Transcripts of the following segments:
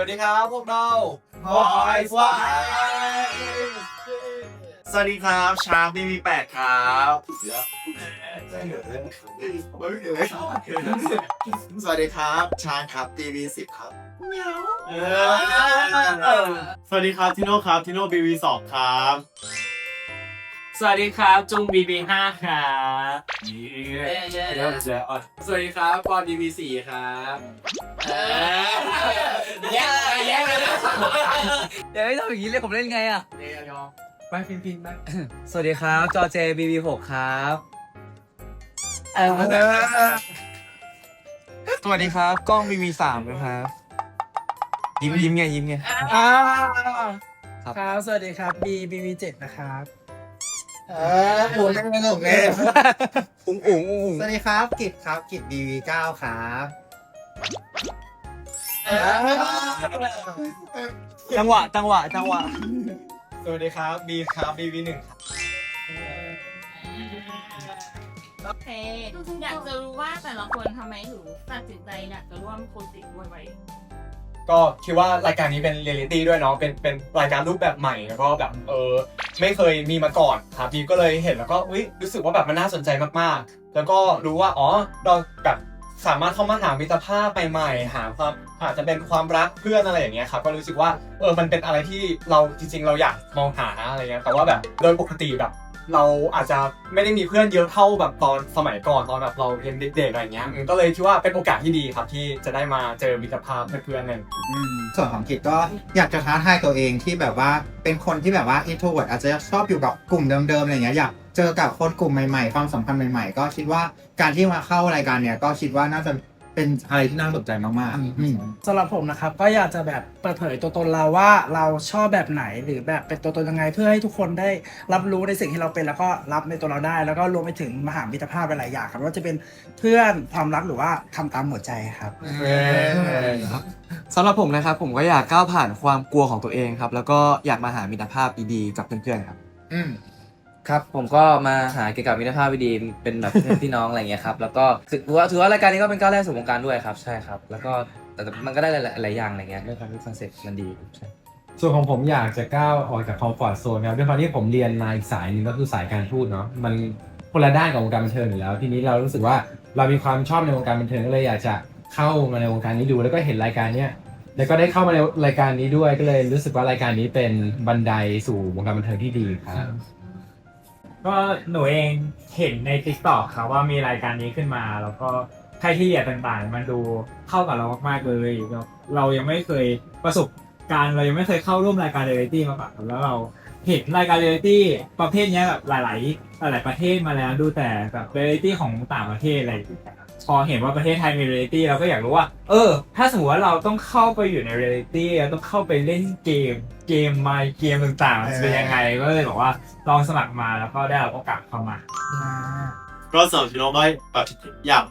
วัสดีครับพวกเรา Boys w i สวัสดีครับชาร์ปบีบีแปดครับสวัสดีครับชาญครับ TV10 ครับสวัสดีครับทิโน่ครับทิโน่บีบีสองครับ สวัสดีครับจุง BB5 ครับสวัสดีครับปอนดีวีสี่ครับแย่แย่เลยนะเดี๋ยวไม่ทำอย่างนี้เลยผมเล่นไงอะเรียยอมไปพินพินไปสวัสดีครับจอเจบีบีหกครับสวัสดีครับกล้องบีบีสามนะครับ ยิ้มยิ้มไงยิ้มไงอ่าครับครับสวัสดีครับ B B V 7นะครับ เออผมไม่ไม่หนุกเลยอุ๋งอุ๋งอุ๋งสวัสดีครับ กิจครับกิจ BV9 ครับจังหวะ จังหวะ จังหวะ สวัสดีครับบีครับบีบีหนึ่งโอเคอยากจะรู้ว่าแต่ละคนทำไมถึงตัดสินใจอยากจะร่วมโปรเจกต์ด้วยไว้ ก็คิดว่ารายการนี้เป็นเรียลลิตี้ด้วยเนาะเป็นเป็นรายการรูปแบบใหม่แล้วก็แบบเออไม่เคยมีมาก่อนครับพี่ก็เลยเห็นแล้วก็อุ๊ยรู้สึกว่าแบบมันน่าสนใจมากๆ แล้วก็รู้ว่าอ๋อเราแบบสามารถเข้ามาหามิตรภาพใหม่ๆหาความอาจจะเป็นความรักเพื่อนอะไรอย่างเงี้ยครับก็รู้สึกว่าเออมันเป็นอะไรที่เราจริงๆ เราอยากมองหาอะไรเงี้ยแต่ว่าแบบโดยปกติแบบ เราอาจจะไม่ได้มีเพื่อนเยอะเท่าแบบตอนสมัยก่อนตอนแบบเราเรียนเด็กๆอะไรเงี้ยอืมก็เลยคิดว่าเป็นโอกาสที่ดีครับที่จะได้มาเจอมิตรภาพเพื่อนๆเนี่ยอืมส่วนของกิจก็อยากจะท้าทายตัวเองที่แบบว่าเป็นคนที่แบบว่า introvert อาจจะชอบอยู่กับกลุ่มเดิมๆอะไรเงี้ยอยากเจอกับคนกลุ่มใหม่ๆ ความสัมพันธ์ใหม่ๆ ก็คิดว่าการที่มาเข้ารายการเนี่ยก็คิดว่าน่าจะ เป็นอะไรที่น่าสนใจมากๆอืม สำหรับผมนะครับก็อยากจะแบบเปิดเผยตัวตนเราว่าเราชอบแบบไหนหรือแบบเป็นตัวตนยังไง เพื่อให้ทุกคนได้รับรู้ในสิ่งที่เราเป็นแล้วก็รับในตัวเราได้ แล้วก็รวมไปถึงมหามิตรภาพหลายๆอย่างครับว่าจะเป็นเพื่อนความรักหรือว่าทำตามหัวใจครับ สำหรับผมนะครับผมก็อยากก้าวผ่านความกลัวของตัวเองครับ แล้วก็อยากมาหามิตรภาพดีๆกับเพื่อนๆครับ อืม ครับผมก็มาหาเกี่ยวกับมิตรภาพดีๆเป็นแบบเพื่อนพี่น้องอะไรเงี้ยครับแล้วก็ถือว่าถือว่ารายการนี้ก็เป็นก้าวแรกสู่วงการด้วยครับใช่ครับแล้วก็แต่มันก็ได้หลายหลายอย่างอะไรเงี้ยด้วยความที่คอนเซ็ปต์มันดีใช่ส่วนของผมอยากจะก้าวออกจากคอมฟอร์ทโซนครับด้วยความที่ผมเรียนมาอีกสายหนึ่งก็คือสายการทูตเนาะมันคนละด้านกับวงการบันเทิงอยู่แล้ว ทีนี้เรารู้สึกว่าเรามีความชอบในวงการบันเทิงก็เลยอยากจะเข้ามาในวงการนี้ดู แล้วก็เห็นรายการเนี้ยแล้วก็ได้เข้ามาในรายการนี้ด้วยก็เลยรู้สึกว่ารายการนี้เป็นบันไดสู่วงการบันเทิงที่ดีครับ ก็หนูเองเห็นใน t ิ k t o k ครับว่ามีรายการนี้ขึ้นมา แล้วก็ใครที่เดียต่างๆ มันดูเข้ากับเรามากๆเลยเราเรายังไม่เคยประสบการณ์เรายังไม่เคยเข้าร่วมรายการเรียลิตี้มาก่อนแล้วเราเห็นรายการเรียลิตี้ประเภทเนี้ยแบบหลาย ๆ หลาย ๆ ประเทศมาแล้วดูแต่แบบเรียลลิตี้ของต่างประเทศอะไรอย่างเงี้ย พอเห็นว่าประเทศไทยมีเรียลลิตี้เราก็อยากรู้ว่า เออ ถ้าสมมติว่าเราต้องเข้าไปอยู่ในเรียลลิตี้ต้องเข้าไปเล่นเกมเกมมาเกมต่างๆมันจะเป็นยังไงก็เลยบอกว่าลองสมัครมาแล้วก็ได้รับโอกาสเข้ามา ก็สำหรับทิโน่ก็แบบอยาก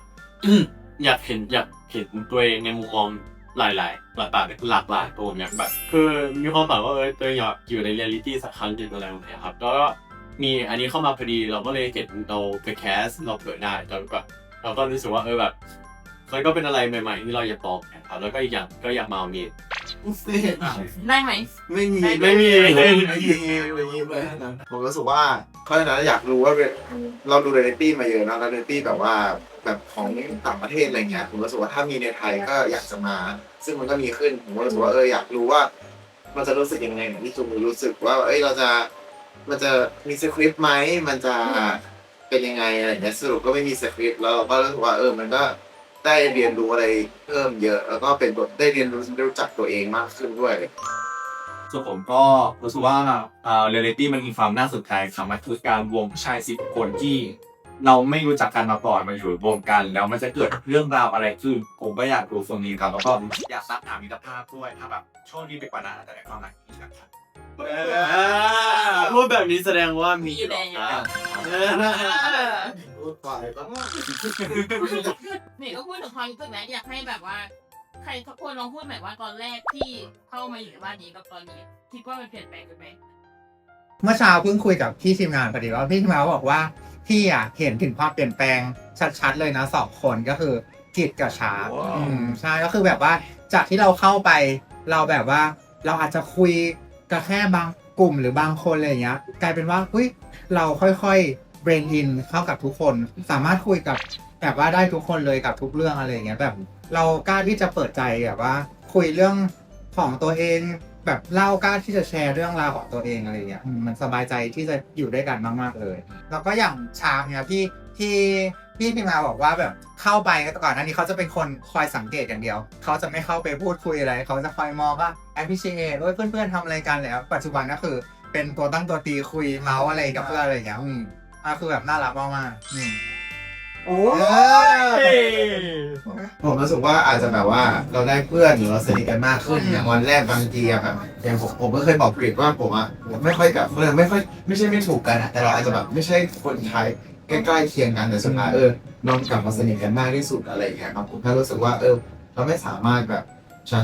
อยากเห็นอยากเห็นตัวเองในมุมมองหลายๆหลายหลากหลายหลากหลายตัวเนี่ยแบบคือมีความฝันว่าเออตัวเองอยากอยู่ในเรียลลิตี้สักครั้งหนึ่งอะไรแบบเนี้ยครับแล้วก็มีอันนี้เข้ามาพอดีเราก็เลยเห็นเราไปแคสเราเปิดได้แล้วก็ เราก็รู้สึกว่าเออแบบมันก็เป็นอะไรใหม่ ๆ ที่เราอยากลองนะครับแล้วก็อีกอย่างก็อยากมาเอามีดได้ไหม ไม่มีไม่มีไม่มีไม่มีไม่มีเลยผมรู้สึกว่าเพราะฉะนั้นอยากรู้ว่าเราดูเรลิตี้มาเยอะนะแล้วเรลิตี้แบบว่าแบบของต่างประเทศอะไรเงี้ยผมรู้สึกว่าถ้ามีในไทยก็อยากจะมา ซึ่งมันก็มีขึ้นผมก็รู้สึกว่าเอออยากรู้ว่า มันจะรู้สึกยังไงเหมือนที่จูมูรู้สึกว่า เอ้ยเราจะมันจะมีสคริปต์ไหมมันจะ เป็นยังไงอะไรเงี้ยสรุปก็ไม่มีสคริปต์แล้วเราก็รู้สึกว่าเออมันก็ได้เรียนรู้อะไรเพิ่มเยอะ แล้วก็เป็นบทได้เรียนรู้รู้จักตัวเองมากขึ้นด้วยส่วนผมก็รู้สึกว่าเอ่าเรียลิตี้มันมีความน่าสนใจครับมันคือการรวมผู้ชายสิบคนที่ เราไม่รู้จักกันมาก่อนมาอยู่รวมกัน แล้วมันจะเกิดเรื่องราวอะไรขึ้น ผมก็อยากดูตรงนี้ครับแล้วก็อยากสร้างหามิตรภาพด้วยถ้าแบบโชคดีไปกว่านั้นอาจจะได้ความรักอีกนะครับ พูดแบบนี้แสดงว่ามีอยู่แล้ว พูดไปก็นี่ก็พูดถึงความรู้สึกนะอยากให้แบบว่า ใครสักคนลองพูดหน่อยว่าตอนแรกที่เข้ามาอยู่ในบ้านนี้กับตอนนี้ คิดว่ามันเปลี่ยนแปลงไปไหมเมื่อเช้าเพิ่งคุยกับพี่ทีมงานพอดีว่าพี่ทีมงานบอกว่าพี่อะเห็นถึงความเปลี่ยนแปลงชัดๆเลยนะสองคนก็คือกิจกับชาร์ปอืมใช่ก็คือแบบว่าจากที่เราเข้าไป เราแบบว่า เราอาจจะคุยกับแค่บางกลุ่มหรือบางคนอะไรอย่างเงี้ย กลายเป็นว่าเฮ้ย เราค่อยๆ brain in เข้ากับทุกคน สามารถคุยกับแบบว่าได้ทุกคนเลยกับทุกเรื่องอะไรอย่างเงี้ยแบบ เรากล้าที่จะเปิดใจแบบว่า คุยเรื่องของตัวเองแบบเล่ากล้าที่จะแชร์เรื่องราวของตัวเองอะไรอย่างเงี้ยมันสบายใจที่จะอยู่ด้วยกันมาก ๆ เลย แล้วก็อย่างชามเนี่ยพี่ที่พี่พิมมาบอกว่าแบบเข้าไปก่อนหน้านี้เขาจะเป็นคนคอยสังเกตอย่างเดียว เขาจะไม่เข้าไปพูดคุยอะไร เขาจะคอยมองว่า appreciate ว่าเพื่อนๆทำอะไรกันแล้ว ปัจจุบันก็คือ เป็นตัวตั้งตัวตีคุยเมาส์อะไรกับเพื่อนอะไรอย่างเงี้ยอืมอะคือแบบน่ารักมากๆอืม โอ้ย ผมรู้สึกว่าอาจจะแบบว่าเราได้เพื่อนหรือเราสนิทกันมากขึ้นอย่างวันแรกบางทีอะแบบอย่างผมผมก็เคยบอกกริดว่าผมอะไม่ค่อยกับเพื่อนไม่ค่อยไม่ใช่ไม่ถูกกันอะแต่เราอาจจะแบบไม่ใช่คนไทยใกล้ๆเคียงกันแต่สุดท้ายเออน้องกลับมาสนิทกันมากที่สุดอะไรอย่างเงี้ยครับผมแค่รู้สึกว่าเออ เราไม่สามารถแบบชั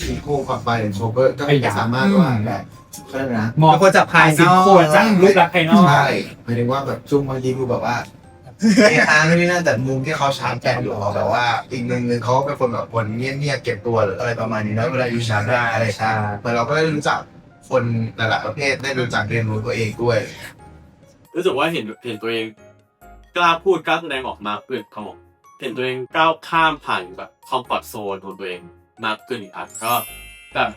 ชอีโคความไปหรือโชเปอร์ก็ไม่สามารถว่าแบบเขาเรียกอะไรนะมองเป็นคนจับภายนสิบอกคนจากรูปลักษณ์ภายนอกใช่หมายถึงว่าแบบจุ้งบางทีดูแบบว่าเออาร์นี่นั่นแต่มุมที่เขาชาร์จแกนอยู่เขาแบบว่าอีกหนึ่งหนึ่งเขาเป็นคนแบบคนเงียบๆเก็บตัวหรืออะไรประมาณนี้นะเวลาอยู่ชาร์จได้อะไรใช่เหมือนเราก็ได้รู้จักคนหลายๆประเภทได้รู้จักเรียนรู้ตัวเองด้วย รู้สึกว่าเห็นเห็นตัวเองกล้าพูดกล้าแสดงออกมากขึ้นครับผมเห็นตัวเองก้าวข้ามผ่านแบบคอมฟอร์ทโซนของตัวเอง มากขึ้นอีกครับก็แบบ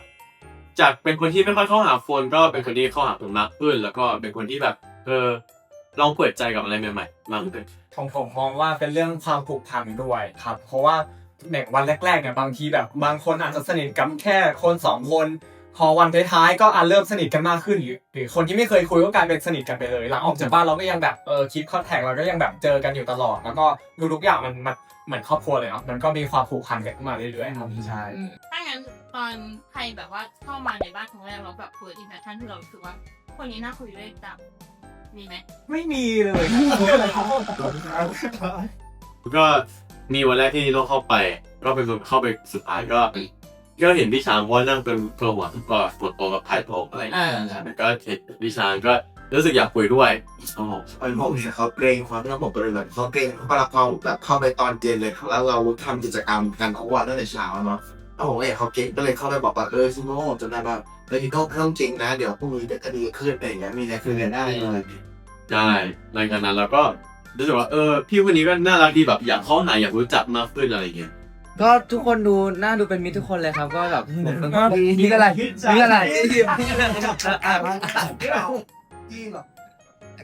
จากเป็นคนที่ไม่ค่อยเข้าหาโฟนก็เป็นคนที่เข้าหาคนมากขึ้น แล้วก็เป็นคนที่แบบเออลองเปิดใจกับอะไรใหม่ๆมากขึ้นของผมมองว่าเป็นเรื่องความผูกพันด้วยครับ เพราะว่าในวันแรกๆเนี่ยบางทีแบบบางคนอาจจะสนิทกันแค่คนสองคน พอวันท้ายๆก็อาจเริ่มสนิทกันมากขึ้นหรือหรือคนที่ไม่เคยคุยก็กลายเป็นสนิทกันไปเลย หลังออกจากบ้านเราก็ยังแบบเออคิดคอนแทคเราก็ยังแบบเจอกันอยู่ตลอด แล้วก็ทุกๆอย่างมันมันเหมือนครอบครัวเลยเนาะมันก็มีความผูกพันกันขึ้นมาเรื่อยๆครับใช่ถ้างั้นตอนใครแบบว่าเข้ามาในบ้านครั้งแรกเราแบบเปิดอิมแพคชั่นที่เรารู้สึกว่า คนนี้น่าคุยด้วยจังมีไหมไม่มีเลยก็มีวันแรกที่ต้องเข้าไป ก็เป็นคนเข้าไปสุดท้ายก็ ก็เห็นพี่ชางว่านั่งเป็นเพื่อหัวก็ปวดตัวกับถ่ายผมอะไรอย่างเงี้ยแล้วก็เห็นพี่ชางก็รู้สึกอยากคุยด้วยอ๋อไอ้ผมเนี่ยเขาเกรงความที่เราบอกไปเลยแบบเขาเกรงเพราะเราเขาแบบเข้าไปตอนเย็นเลยแล้วเราทำกิจกรรมกันทุกวันตั้งแต่เช้าเนาะแล้วผมก็อยากเขาเกรงก็เลยเข้าไปบอกว่าเออซิโม่จำได้แบบเฮ้ยต้องต้องจริงนะ เดี๋ยวพรุ่งนี้เดี๋ยวจะดีขึ้นไปอย่างเงี้ยมีอะไรคุยกันได้เลยใช่หลังจากนั้นเราก็รู้สึกว่าเออพี่คนนี้ก็น่ารักดีแบบอยากเข้าหาอยากรู้จักมากขึ้นอะไรอย่างเงี้ย ก็ทุกคนดูน่าดูเป็นมิตรทุกคนเลยครับ ก็แบบมีอะไรมีอะไร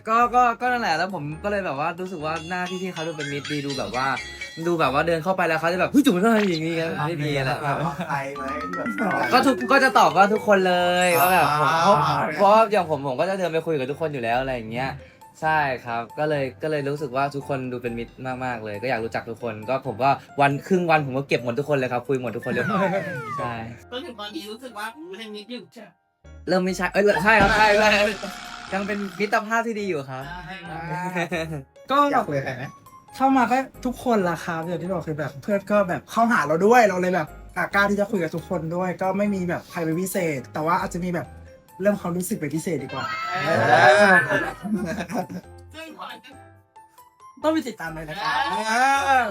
ก็ก็ก็นั่นแหละแล้วผมก็เลยแบบว่ารู้สึกว่าหน้าที่ที่เขาดูเป็นมิตรดีดูแบบว่า ดูแบบว่าเดินเข้าไปแล้วเขาจะแบบเฮ้ยจุ๋มมันต้องทำอย่างนี้กันไม่มีอะไรครับใครไหมแบบก็ทุกก็จะตอบว่าทุกคนเลยว่าแบบผมเพราะเพราะว่าอย่างผมผมก็จะเดินไปคุยกับทุกคนอยู่แล้วอะไรอย่างเงี้ย ใช่ครับ ก็เลยก็เลยรู้สึกว่าทุกคนดูเป็นมิตรมากๆเลย ก็อยากรู้จักทุกคน ก็ผมก็วันครึ่งวันผมก็เก็บหมดทุกคนเลยครับคุยหมดทุกคนเลยใช่จนถึงตอนนี้รู้สึกว่าเป็นมิตรอยู่ใช่เริ่มไม่ใช่เอ้ยใช่ครับใช่ใช่ยังเป็นมิตรภาพที่ดีอยู่ครับ ก็อยากคุยกับใครไหมเข้ามาก็ทุกคนละครับอย่างที่บอกคือแบบเพื่อนก็แบบเข้าหาเราด้วยเราเลยแบบอะกล้าที่จะคุยกับทุกคนด้วย ก็ไม่มีแบบใครเป็นพิเศษ แต่ว่าอาจจะมีแบบ เริ่มความรู้สึกเป็นพิเศษดีกว่า ซึ่งก่อนต้องไปติดตามเลยนะครับ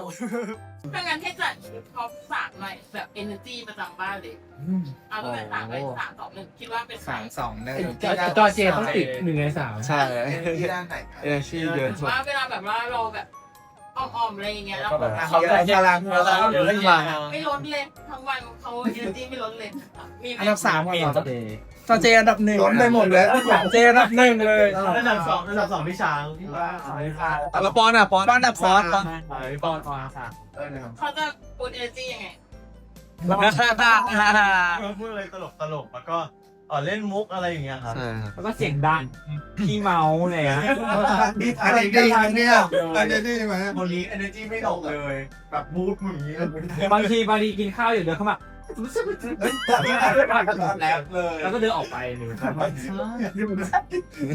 ถ้างั้นให้จัดท็อปสามหน่อยแบบ energy ประจำบ้านเลย เอาตั้งแต่สามไปสามสองหนึ่งคิดว่าเป็นใครสามสองหนึ่งจอเจต้องติดหนึ่งในสามใช่ที่ด้านไหนเออชื่อเยอะสุดว่าเวลาแบบว่าเราแบบ อ้อมๆอะไรอย่างเงี้ยแล้วก็แบบแบบเขาจะพลังพลังเยอะมาไม่ลดเลยทั้งวันเขา energy ไม่ลดเลยมีไหมอันดับสามก่อนเหรอจอเจอันดับหนึ่งไปหมดเลยเจอันดับหนึ่งเลยอันดับสองอันดับสองพี่ช้างที่ว่าแล้วปอนอะปอนปอนอันดับสองปอนพี่ปอนปอนสามเออนะครับเขาจะปูด energy ยังไงพูดอะไรตลกตลกแล้วก็เออเล่นมุกอะไรอย่างเงี้ยครับ ใช่ครับ แล้วก็เสียงดังพี่เมาอะไรอะอะไรดีเนี่ยอะไรดีไหมคนนี้ energy ไม่ตกเลย แบบมูดมึงอย่างนี้บางทีบางทีกินข้าวอยู่เดินเข้ามาแล้วเลยแล้วก็เดินออกไปหนึ่งครับ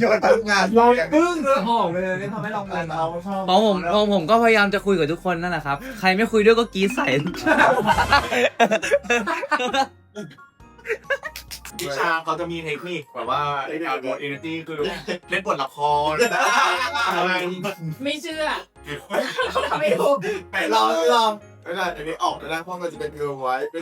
โยนทำงานเราปึ้งเดินออกไปเลยนี่ทำให้เรางงเราชอบของผมของผมก็พยายามจะคุยกับทุกคนนั่นแหละครับ ใครไม่คุยด้วยก็กรีดใส่ พี่ช้างเขาจะมีเทคนิคแบบว่าการบท energy คือเล่นบทละครอะไรไม่เชื่อไม่รู้ไปลองลองเอไม่ได้อันนี้ออกไม่ได้เพราะมันจะเป็นเกิร์ลไว้เป็น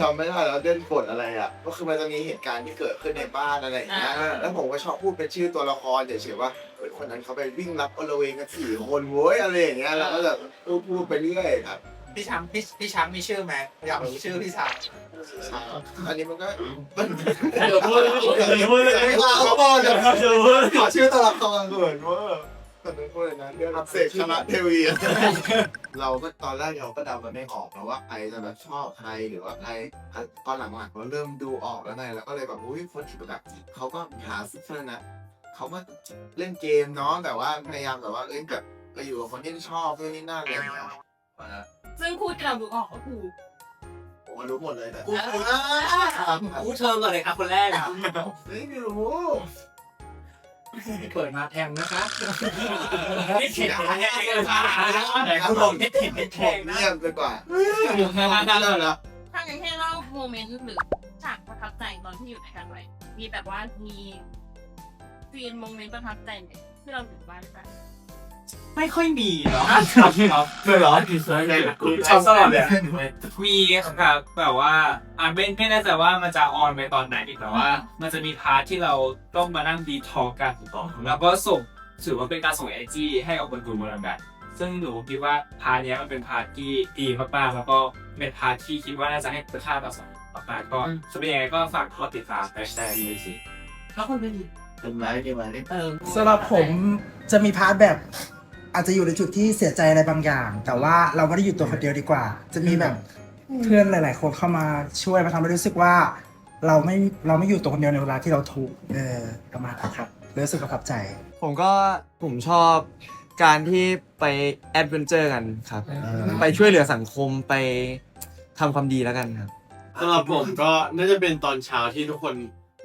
จำไม่ได้แล้วเด่นบทอะไรอะ ก็คือมันจะมีเหตุการณ์ที่เกิดขึ้นในบ้านอะไรอย่างเงี้ย แล้วผมก็ชอบพูดเป็นชื่อตัวละครเฉยๆว่าเฮ้ยคนนั้นเขาไปวิ่งรับอลเวงกันสี่คนเว้ยอะไรอย่างเงี้ย แล้วก็แบบพูดพูดไปเรื่อยครับ พี่ช้ำพี่พี่ช้ำมีชื่อไหมอยากรู้ชื่อพี่ช้อันนี้มันก็มันเดี๋ยวพูดเดี๋ยวพูดไม่กล้าเขาบอกเดี๋ยวเดี๋ยวพูดขอชื่อตัวละครเกินเว่าตอนนั้นพูดเลยนะเรื่องเสกคณะเทวีอะเราก็ตอนแรกเราก็เดากันไม่ออกนะว่าใครจะแบบชอบใครหรือว่าใครตอนหลังๆเราเริ่มดูออกแล้วไงแล้วก็เลยแบบอุ้ยคนที่แบบเขาก็หาซิเฟอร์นะเขาก็เล่นเกมเนาะแต่ว่าพยายามแบบว่าเล่นแบบไปอยู่กับคนที่ชอบนู่นนี่นั่นอะไรอย่าง เงี้ยซึ่งคู่ที่เราดูออกก็คือผมรู้หมดเลยแต่พูดเชิญก่อนเลยครับคนแรกครับไม่รู้เปิดมาแทงนะคะนี่เข็ดไหนคุณลงที่ถิ่นที่แทผมงนะเงียบไปกว่าเลิกแล้วถ้างั้นให้เล่าโมเมนต์หรือฉากประทับใจตอนที่อยู่ในกันไว้มีแบบว่ามีซีนโมเมนต์ประทับใจเนี่ยที่เราอยู่บ้านกัน ไม่ค่อยมีเนาะครับครับเลยเหรอดีไซน์เลยคุณชอบสลับเลยมีครับแบบว่าอ่าไม่ไม่แน่ใจว่ามันจะออนไปตอนไหนแต่ว่า มันจะมีพาร์ทที่เราต้องมานั่งดีทอกันแล้วก็ส่งถือว่าเป็นการส่งไอจีให้ออกบนกลุ่มบนกัน ซึ่งหนูคิดว่าพาร์ทเนี้ยมันเป็นพาร์ทที่ดีมากๆแล้วก็เป็นพาร์ทที่คิดว่าน่าจะให้คุณค่าต่อสังคมมากๆก็จะเป็นยังไงก็ฝากรอติดตามแฮชแท็กนี้สิถ้าคนไม่ดีเป็นไรดีไหมเออำสำหรับผมจะมีพาร์ทแบบ อาจจะอยู่ในจุดที่เสียใจอะไรบางอย่าง แต่ว่าเราไม่ได้อยู่ตัวคนเดียวดีกว่า จะมีแบบเพื่อนหลาย ๆ คนเข้ามาช่วยมาทำให้รู้สึกว่า เราไม่เราไม่อยู่ตัวคนเดียวในเวลาที่เราทุกข์เออประมาณนั้นครับรู้สึกประทับใจ ผมก็ผมชอบการที่ไปแอดเวนเจอร์กันครับ ไปช่วยเหลือสังคมไปทำความดีแล้วกันครับ สำหรับผมก็น่าจะเป็นตอนเช้าที่ทุกคน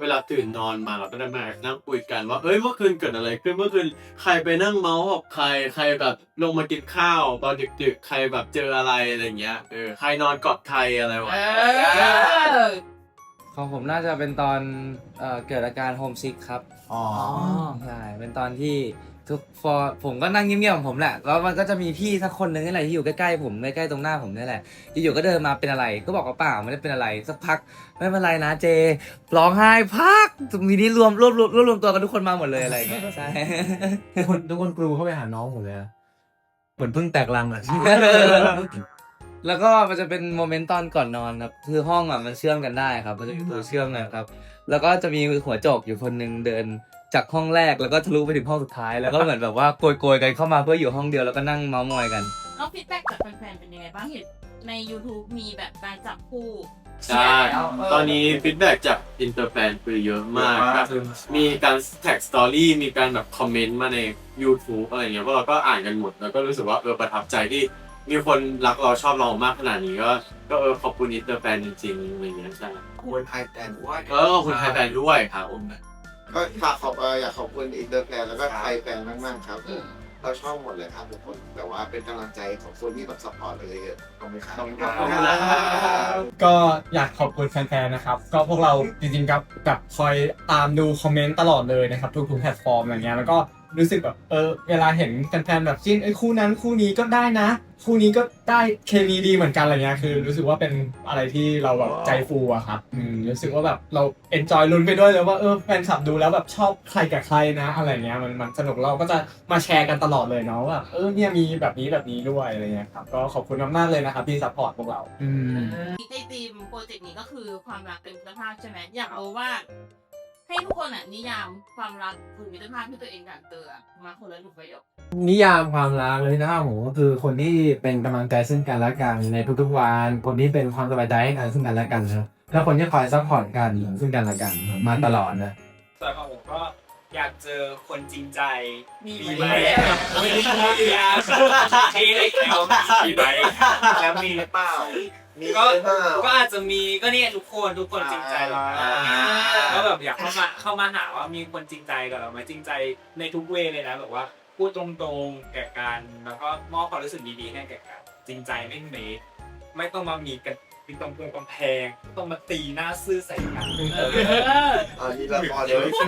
เวลาตื่นนอนมาเราก็ได้มานั่งคุยกันว่า เอ้ยเมื่อคืนเกิดอะไรขึ้นเมื่อคืนใครไปนั่งเมาส์กับใครใครแบบลงมากินข้าวตอนดึกๆใครแบบเจออะไรอะไรเงี้ยเออใครนอนกอดใครอะไรวะของผมน่าจะเป็นตอนเอ่อเกิดอาการโฮมซิกครับ อ๋อ ใช่ เป็นตอนที่ ทุกฟอผมก็นั่งเงียบๆของผมแหละแล้วมันก็จะมีพี่สักคนหนึ่งนี่แหละที่อยู่ใกล้ๆผมใกล้ๆตรงหน้าผมนี่แหละอยู่ๆก็เดินมาเป็นอะไร ก็บอกว่าเปล่าไม่ได้เป็นอะไรสักพักไม่เป็นไรนะเจร้องไห้พักตรงนี้รวมรวบรวมรวบรวมตัวกันทุกคนมาหมดเลยอะไรอย่างเงี้ยใช่ทุกคนทุกคนกรูเข้าไปหาน้องหมดเลยอะเหมือนเพิ่งแตกลังอะแล้วก็มันจะเป็นโมเมนต์ตอนก่อนนอนครับคือห้องอะมันเชื่อมกันได้ครับ มันจะมีตัวเชื่อมกันครับ แล้วก็จะมีหัวโจกอยู่คนหนึงเดิน จากห้องแรกแล้วก็ทะลุไปถึงห้องสุดท้าย แล้วก็เหมือนแบบว่าโกยๆกันเข้ามาเพื่ออยู่ห้องเดียวแล้วก็นั่งเมาส์มอยกัน แล้วฟีดแบ็กจากแฟนๆเป็นยังไงบ้างเห็นใน YouTube มีแบบการจับคู่ใช่ ตอนนี้ฟีดแบ็กจากอินเตอร์แฟนคือเยอะมากครับมีการแท็กสตอรี่มีการแบบคอมเมนต์มาใน YouTube อะไรเงี้ยพวกเราก็อ่านกันหมด แล้วก็รู้สึกว่าเออประทับใจที่มีคนรักเราชอบเรามากขนาดนี้ก็ก็เออขอบคุณอินเตอร์แฟนจริงๆอะไรเงี้ยใช่ควรไทยแอนว่าเออขอบคุณไทยแฟนด้วยครับผม ก็ฝากขอบเอ่ออยากขอบคุณอินเตอร์แฟนแล้วก็ไทยแฟนมากๆครับเราชอบหมดเลยครับทุกคนแต่ว่าเป็นกำลังใจของคนที่แบบซัพพอร์ตเลยเยอะขอบคุณครับ ขอบคุณครับ ก็อยากขอบคุณแฟนๆ นะครับ ก็พวกเราจริงๆครับแบบคอยตามดูคอมเมนต์ตลอดเลยนะครับ ทุกๆ แพลตฟอร์มอะไรเงี้ย แล้วก็ รู้สึกแบบเออเวลาเห็นแฟนๆแบบจิ้นเอ้ยคู่นั้นคู่นี้ก็ได้นะ คู่นี้ก็ได้เคมีดีเหมือนกันอะไรเงี้ยคือ รู้สึกว่าเป็นอะไรที่เราแบบใจฟูอะครับอืมรู้สึกว่าแบบเราเอนจอยลุ้นไปด้วยเลยว่าเออแฟนคลับดูแล้วแบบชอบใครกับใครนะ อะไรเงี้ยมันมันสนุกเราก็จะมาแชร์กันตลอดเลยเนาะว่าเออเนี่ยมีแบบนี้แบบนี้ด้วยอะไรเงี้ยครับก็ขอบคุณมากๆเลยนะครับที่ซัพพอร์ตพวกเราในทีมโปรเจกต์นี้ก็คือความรักเป็นมิตรภาพใช่ไหมอยากรู้ว่า ให้ทุกคนอะนิยามความรักหรือมิตรภาพที่ตัวเองอยากเจออะมาคนละหนึ่งประโยคนิยามความรักเลยนะครับผมก็คือคนที่เป็นกำลังใจซึ่งกันและกันในทุกๆวันคนที่เป็นความสบายใจให้กันซึ่งกันและกันนะแล้วคนที่คอยซัพพอร์ตกันซึ่งกันและกันมาตลอดนะส่วนของผมก็ อยากเจอคนจริงใจ มีมีไหไหมมมีไหมมีไหมแล้วมีหรือเปล่ามีก็หรือเปล่าก็อาจจะมีก็เนี่ยทุกคนทุกคนจริงใจเราอ่าก็แบบอยากเข้ามาเข้ามาหาว่ามีคนจริงใจกับเราไหมจริงใจในทุกเวเลยนะแบบว่าพูดตรงๆแก่กันแล้วก็มอบความรู้สึกดีๆให้แก่กันจริงใจไม่เมคไม่ต้องมามีกัน มีตรงกำแพง ต้องมาตีหน้าซื่อใส่กันอันนี้ละครเดี๋ยวละคร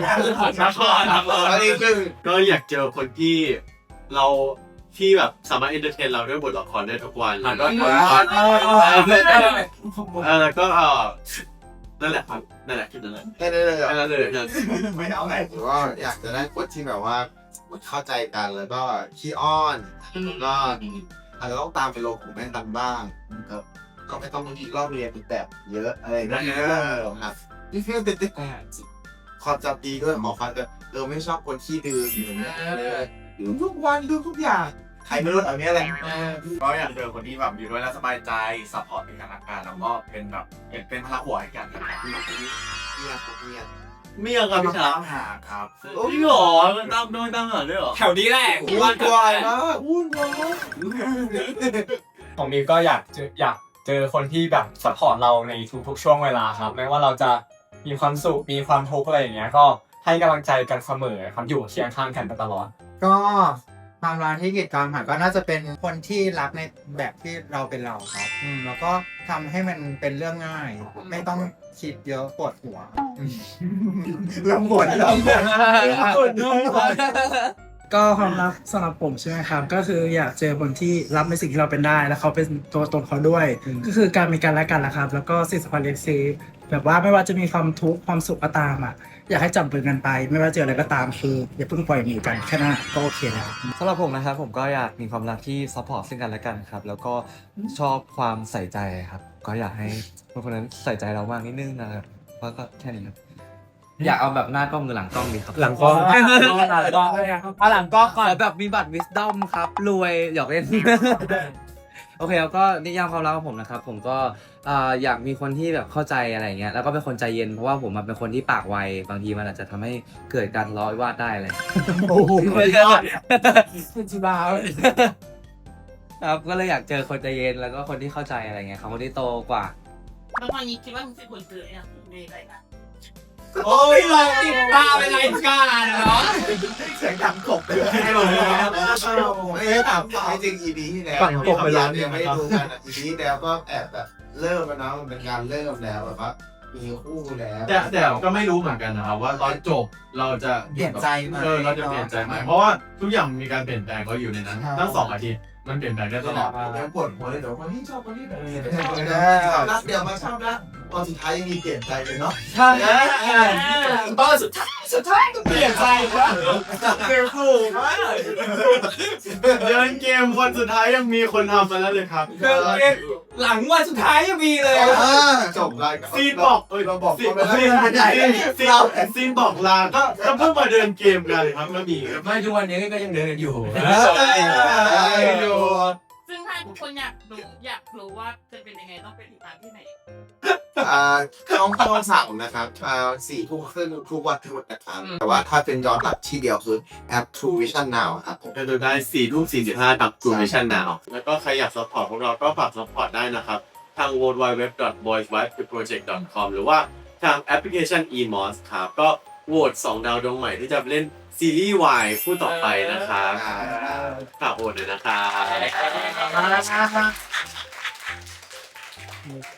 ละครอันนี้คือก็อยากเจอคนที่เราที่แบบสามารถเอนเตอร์เทนเราด้วยบทละครได้ทุกวันแล้วก็เออแล้วก็เออนั่นแหละครับนั่นแหละคือนั่นแหละแค่นั้นเลยเหรอนั่นเลยนั่นไม่เอาไงผมว่าอยากจะได้คนที่แบบว่าเข้าใจกันแล้วก็ขี้อ้อนแล้วก็อาจจะต้องตามไปโลกของแม่ตันบ้างครับ ก็ไม่ต้องบางทีรอบเรียนเป็นแบบเยอะอะไรอย่างเงี้ยครับนี่คือติดติดความจำดีด้วยหมอฟันจะเออไม่ชอบคนขี้ดื้ออยู่อย่างเงี้ยดูทุกวันดูทุกอย่างใครไม่รู้เอาเนี้ยแหละก็อยากเจอคนที่แบบอยู่ด้วยแล้วสบายใจซัพพอร์ตในการทำงานแล้วก็เป็นแบบเป็นเป็นพลังหัวให้กันนะครับเงียบเงียบไม่อยากกับพี่ชาตามหาครับโอ้ยหรอมันตามโดนตามหาด้วยหรอแถวนี้แหละวุ่นวายมากวุ่นวายของมีก็อยากเจออยาก เจอคนที่แบบสปอร์ตเราในทุกๆช่วงเวลาครับไม่ว่าเราจะมีความสุขมีความทุกข์อะไรอย่างเงี้ยก็ให้กำลังใจกันเสมอครับอยู่เคียงข้างกันไปตลอด ก็ความรักที่กิจกรรมค่ะก็น่าจะเป็นคนที่รักในแบบที่เราเป็นเราครับอืมแล้วก็ทำให้มันเป็นเรื่องง่าย ไม่ต้องคิดเยอะปวดหัวอืมลำบนลำบน ก็ความรักสำหรับผมใช่ไหมครับ ก็คืออยากเจอคนที่รับในสิ่งที่เราเป็นได้แล้วเขาเป็นตัวตนเขาด้วย ก็คือการมีกันและกันนะครับ แล้วก็สิ่งสำคัญเลยคือแบบว่าไม่ว่าจะมีความทุกข์ความสุขก็ตามอะอยากให้จับมือกันไป ไม่ว่าเจออะไรก็ตามคืออย่าเพิ่งปล่อยมือกันแค่นั้นก็โอเคแล้วสำหรับผมนะครับผมก็อยากมีความรักที่ซัพพอร์ตซึ่งกันและกันครับ แล้วก็ชอบความใส่ใจครับ ก็อยากให้คนคนนั้นใส่ใจเรามากนิดนึงนะครับแล้วก็แค่นี้ครับ อยากเอาแบบหน้ากล้องหรือหลังกล้องดีครับหลังกล้องหลังกล้องเอาหลังกล้องก่อนแบบมีบัตรวิสดอมครับ รวยหยอกเล่น โอเคแล้วก็นิยามความรักของผมนะครับ ผมก็อ่าอยากมีคนที่แบบเข้าใจอะไรอย่างเงี้ยแล้วก็เป็นคนใจเย็นเพราะว่าผมอะเป็นคนที่ปากไวบางทีมันอาจจะทำให้เกิดการทะเลาะวิวาทได้อะไรโอ้โหไม่ใช่จิบาครับก็เลยอยากเจอคนใจเย็นแล้วก็คนที่เข้าใจอะไรเงี้ยครับคนที่โตกว่า แล้วตอนนี้คิดว่ามึงเป็นคนเกิดเนี่ยมีอะไรนะ โอ้ยเราติดตาเป็นไรกันเนาะเสียงดังกบไปเลยไม่รู้แล้วไม่ได้ถามจริง EP ที่แล้วฝั่งกบไปแล้วยังไม่ได้ดูกันอะ EP ที่แล้วก็แอบแบบเริ่มแล้วนะมันเป็นการเริ่มแล้วแบบว่ามีคู่แล้วแต่แต่ก็ไม่รู้เหมือนกันนะครับว่าตอนจบเราจะเปลี่ยนใจไหมเออเราจะเปลี่ยนใจไหมเพราะว่าทุกอย่างมีการเปลี่ยนแปลงก็อยู่ในนั้น ทั้งสองอาทิตย์ มันเปลี่ยนแปลงได้ตลอดเดี๋ยวปวดหัวเลยเดี๋ยวคนนี้ชอบคนนี้แบบนี้ชอบชอบรักเดียวมาชอบรักตอนสุดท้ายยังมีเปลี่ยนใจเลยเนาะใช่ตอนสุดท้ายสุดท้ายก็เปลี่ยนใจครับเร็วถูกมากเดินเกมคนสุดท้ายยังมีคนทำมาแล้วเลยครับหลังวันสุดท้ายยังมีเลยจบรายการซีนบอกเอ้ยเราบอกซีนเขาไม่ได้ไม่ได้ซีนซีนบอกลาก็ก็เพิ่งมาเดินเกมกันครับก็มีไม่ทุกวันนี้ก็ยังเดินกันอยู่ดูซึ่งถ้าทุกคนอยากรู้อยากรู้ว่าจะเป็นยังไงต้องไปติดตามที่ไหน อ่าช่องช่องสามนะครับอ่าสี่ทุ่มครึ่งทุกวันทุกวันนะครับแต่ว่าถ้าเป็นย้อนหลังที่เดียวคือแอป True Vision Now ครับผม จะดูได้สี่ทุ่มสี่สิบห้ากับ True Vision Now แล้วก็ใครอยากสปอร์ตพวกเราก็ฝากสปอร์ตได้นะครับ ทาง w w w b o y s w i f e p r o j e c t c o m หรือว่าทางแอปพลิเคชัน eMOS ครับ ก็โหวต2 ดาวดวงใหม่ที่จะเล่น ซีรีส์วายคู่ต่อไปนะครับฝากโหวตเลยนะครับ